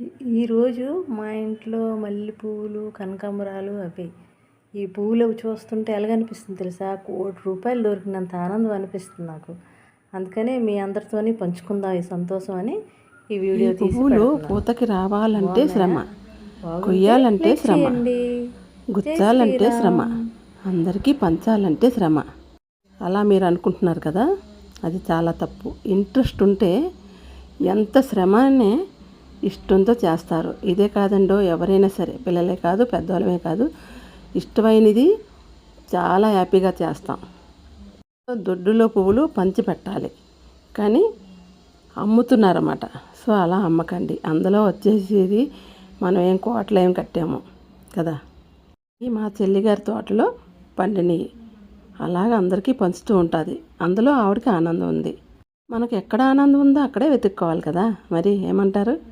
ఈ- ఈరోజు మా ఇంట్లో మల్లె పువ్వులు కనకాంబరాలు అవి. ఈ పువ్వులు అవి చూస్తుంటే ఎలాగనిపిస్తుంది తెలుసా? కోటి రూపాయలు దొరికినంత ఆనందం అనిపిస్తుంది నాకు. అందుకనే మీ అందరితోని పంచుకుందాం ఈ సంతోషం అని ఈ వీడియో పువ్వులు. పూతకి రావాలంటే శ్రమ. కొయ్యాలంటే శ్రమ. గుచ్చాలంటే శ్రమ. అందరికీ పంచాలంటే శ్రమ. అలా మీరు అనుకుంటున్నారు కదా? అది చాలా తప్పు. ఇంట్రెస్ట్ ఉంటే ఎంత శ్రమనే ఇష్టంతో చేస్తారు. ఇదే కాదండో ఎవరైనా సరే. పిల్లలే కాదు పెద్దవాళ్ళమే కాదు. ఇష్టమైనది చాలా హ్యాపీగా చేస్తాం. దొడ్డులో పువ్వులు పంచి పెట్టాలి. కానీ అమ్ముతున్నారన్నమాట. సో అలా అమ్మకండి. అందులో వచ్చేసేది మనం ఏం కోటలు ఏం కట్టాము కదా. ఈ మా చెల్లిగారి తోటలో పండినవి అలాగ అందరికీ పంచుతూ ఉంటుంది. అందులో ఆవిడకి ఆనందం ఉంది. మనకు ఎక్కడ ఆనందం ఉందో అక్కడే వెతుక్కోవాలి కదా. మరి ఏమంటారు?